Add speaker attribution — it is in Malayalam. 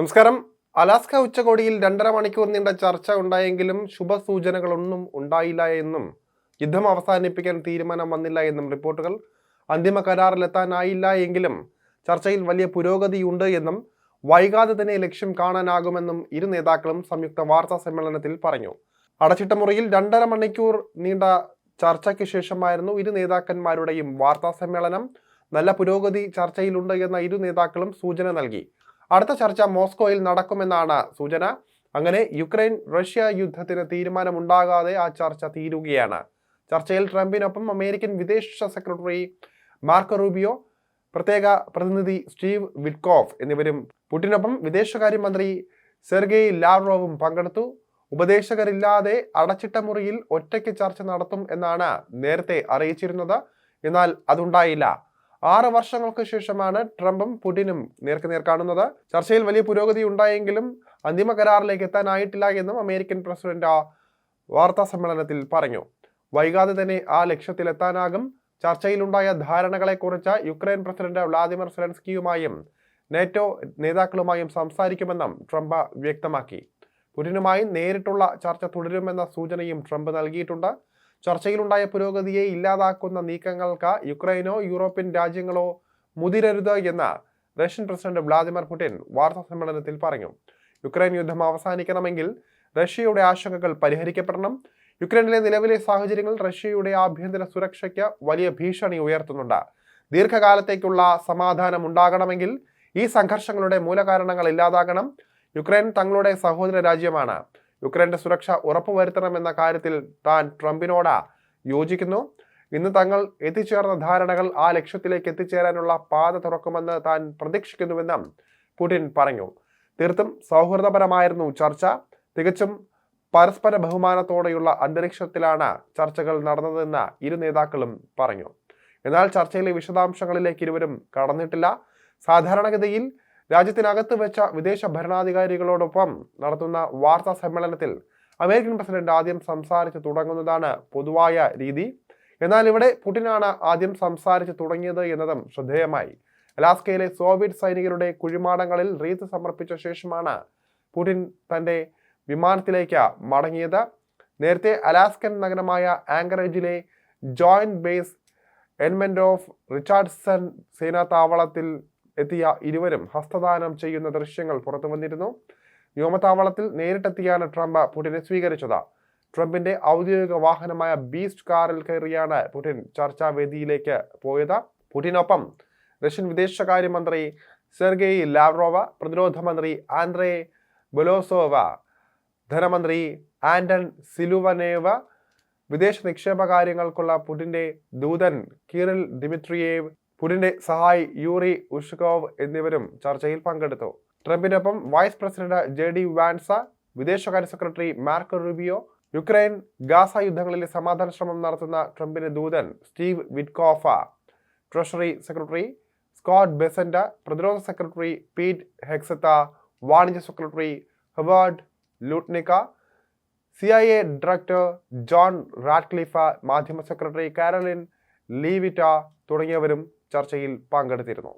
Speaker 1: നമസ്കാരം. അലാസ്ക ഉച്ചകോടിയിൽ രണ്ടര മണിക്കൂർ നീണ്ട ചർച്ച ഉണ്ടായെങ്കിലും ശുഭസൂചനകളൊന്നും ഉണ്ടായില്ല എന്നും യുദ്ധം അവസാനിപ്പിക്കാൻ തീരുമാനം വന്നില്ല എന്നും റിപ്പോർട്ടുകൾ അന്തിമ കരാറിലെത്താനായില്ല എങ്കിലും ചർച്ചയിൽ വലിയ പുരോഗതിയുണ്ട് എന്നും വൈകാതെ തന്നെ ലക്ഷ്യം കാണാനാകുമെന്നും ഇരു നേതാക്കളും സംയുക്ത വാർത്താ സമ്മേളനത്തിൽ പറഞ്ഞു. അടച്ചിട്ട മുറിയിൽ രണ്ടര മണിക്കൂർ നീണ്ട ചർച്ചയ്ക്ക് ശേഷമായിരുന്നു ഇരു നേതാക്കന്മാരുടെയും വാർത്താ സമ്മേളനം. നല്ല പുരോഗതി ചർച്ചയിലുണ്ട് എന്ന ഇരു നേതാക്കളും സൂചന നൽകി. അടുത്ത ചർച്ച മോസ്കോയിൽ നടക്കുമെന്നാണ് സൂചന. അങ്ങനെ യുക്രൈൻ റഷ്യ യുദ്ധത്തിന് തീരുമാനമുണ്ടാകാതെ ആ ചർച്ച തീരുകയാണ്. ചർച്ചയിൽ ട്രംപിനൊപ്പം അമേരിക്കൻ വിദേശ സെക്രട്ടറി മാർക്കോ റൂബിയോ പ്രത്യേക പ്രതിനിധി സ്റ്റീവ് വിറ്റ്കോഫ് എന്നിവരും പുടിനൊപ്പം വിദേശകാര്യമന്ത്രി സെർഗെയ് ലാവ്റോവും പങ്കെടുത്തു. ഉപദേശകരില്ലാതെ അടച്ചിട്ട മുറിയിൽ ഒറ്റയ്ക്ക് ചർച്ച നടത്തും എന്നാണ് നേരത്തെ അറിയിച്ചിരുന്നത്. എന്നാൽ അതുണ്ടായില്ല. ആറ് വർഷങ്ങൾക്ക് ശേഷമാണ് ട്രംപും പുടിനും നേർക്കുനേർ കാണുന്നത്. ചർച്ചയിൽ വലിയ പുരോഗതി ഉണ്ടായെങ്കിലും അന്തിമ കരാറിലേക്ക് എത്താനായിട്ടില്ല എന്നും അമേരിക്കൻ പ്രസിഡന്റ് ആ വാർത്താ സമ്മേളനത്തിൽ പറഞ്ഞു. വൈകാതെ തന്നെ ആ ലക്ഷ്യത്തിലെത്താനാകും. ചർച്ചയിലുണ്ടായ ധാരണകളെക്കുറിച്ച് യുക്രൈൻ പ്രസിഡന്റ് വ്ളാദിമിർ സെലൻസ്കിയുമായും നേറ്റോ നേതാക്കളുമായും സംസാരിക്കുമെന്നും ട്രംപ് വ്യക്തമാക്കി. പുടിനുമായി നേരിട്ടുള്ള ചർച്ച തുടരുമെന്ന സൂചനയും ട്രംപ് നൽകിയിട്ടുണ്ട്. ചർച്ചയിലുണ്ടായ പുരോഗതിയെ ഇല്ലാതാക്കുന്ന നീക്കങ്ങൾക്ക് യുക്രൈനോ യൂറോപ്യൻ രാജ്യങ്ങളോ മുതിരരുത് എന്ന് റഷ്യൻ പ്രസിഡന്റ് വ്ളാദിമിർ പുടിൻ വാർത്താ സമ്മേളനത്തിൽ പറഞ്ഞു. യുക്രൈൻ യുദ്ധം അവസാനിക്കണമെങ്കിൽ റഷ്യയുടെ ആശങ്കകൾ പരിഹരിക്കപ്പെടണം. യുക്രൈനിലെ നിലവിലെ സാഹചര്യങ്ങൾ റഷ്യയുടെ ആഭ്യന്തര സുരക്ഷയ്ക്ക് വലിയ ഭീഷണി ഉയർത്തുന്നുണ്ട്. ദീർഘകാലത്തേക്കുള്ള സമാധാനം ഉണ്ടാകണമെങ്കിൽ ഈ സംഘർഷങ്ങളുടെ മൂലകാരണങ്ങൾ ഇല്ലാതാകണം. യുക്രൈൻ തങ്ങളുടെ സഹോദര രാജ്യമാണ്. യുക്രൈന്റെ സുരക്ഷ ഉറപ്പുവരുത്തണമെന്ന കാര്യത്തിൽ താൻ ട്രംപിനോട് യോജിക്കുന്നു. ഇന്ന് തങ്ങൾ എത്തിച്ചേർന്ന ധാരണകൾ ആ ലക്ഷ്യത്തിലേക്ക് എത്തിച്ചേരാനുള്ള പാത തുറക്കുമെന്ന് താൻ പ്രതീക്ഷിക്കുന്നുവെന്നും പുടിൻ പറഞ്ഞു. തീർത്തും സൗഹൃദപരമായിരുന്നു ചർച്ച. തികച്ചും പരസ്പര ബഹുമാനത്തോടെയുള്ള അന്തരീക്ഷത്തിലാണ് ചർച്ചകൾ നടന്നതെന്ന് ഇരു നേതാക്കളും പറഞ്ഞു. എന്നാൽ ചർച്ചയിലെ വിശദാംശങ്ങളിലേക്ക് ഇരുവരും കടന്നിട്ടില്ല. സാധാരണഗതിയിൽ രാജ്യത്തിനകത്ത് വെച്ച വിദേശ ഭരണാധികാരികളോടൊപ്പം നടത്തുന്ന വാർത്താ സമ്മേളനത്തിൽ അമേരിക്കൻ പ്രസിഡന്റ് ആദ്യം സംസാരിച്ച് തുടങ്ങുന്നതാണ് പൊതുവായ രീതി. എന്നാൽ ഇവിടെ പുടിനാണ് ആദ്യം സംസാരിച്ച് തുടങ്ങിയത് എന്നതും ശ്രദ്ധേയമായി. അലാസ്കയിലെ സോവിയറ്റ് സൈനികരുടെ കുഴിമാടങ്ങളിൽ റീത്ത് സമർപ്പിച്ച ശേഷമാണ് പുടിൻ തന്റെ വിമാനത്തിലേക്ക് മടങ്ങിയത്. നേരത്തെ അലാസ്കൻ നഗരമായ ആങ്കറേജിലെ ജോയിന്റ് ബേസ് എൻമെന്റ് ഓഫ് റിച്ചാർഡ്സൺ സേനാ താവളത്തിൽ എത്തിയ ഇരുവരും ഹസ്തദാനം ചെയ്യുന്ന ദൃശ്യങ്ങൾ പുറത്തു വന്നിരുന്നു. വ്യോമതാവളത്തിൽ നേരിട്ടെത്തിയാണ് ട്രംപ് പുടിനെ സ്വീകരിച്ചത്. ട്രംപിന്റെ ഔദ്യോഗിക വാഹനമായ ബീസ്റ്റ് കാറിൽ കയറിയാണ് പുടിൻ ചർച്ചാവേദിയിലേക്ക് പോയത്. പുടിനൊപ്പം റഷ്യൻ വിദേശകാര്യമന്ത്രി സെർഗെയ് ലാവ്റോവ പ്രതിരോധ മന്ത്രി ആൻഡ്രേ ബൊലോസോവ ധനമന്ത്രി ആന്റൺ സിലുവനേവ വിദേശ നിക്ഷേപ കാര്യങ്ങൾക്കുള്ള പുടിന്റെ ദൂതൻ കീറിൽ ദിമിട്രിയേവ് പുടിന്റെ സഹായി യൂറി ഉഷ്കോവ് എന്നിവരും ചർച്ചയിൽ പങ്കെടുത്തു. ട്രംപിനൊപ്പം vice president J D Vance വിദേശകാര്യ secretary Marco Rubio Ukraine Gaza യുദ്ധങ്ങളിലെ സമാധാന ശ്രമം നടത്തുന്ന ട്രംപിന്റെ ദൂതൻ Steve Witkoff treasury secretary Scott Bessent പ്രതിരോധ സെക്രട്ടറി പീറ്റ് ഹെക്സത്ത വാണിജ്യ secretary Howard Lutnick C I A director John Ratcliffe മാധ്യമ സെക്രട്ടറി കാരലിൻ ലീവിറ്റ തുടങ്ങിയവരും ചർച്ചയിൽ പങ്കെടുത്തിരുന്നു.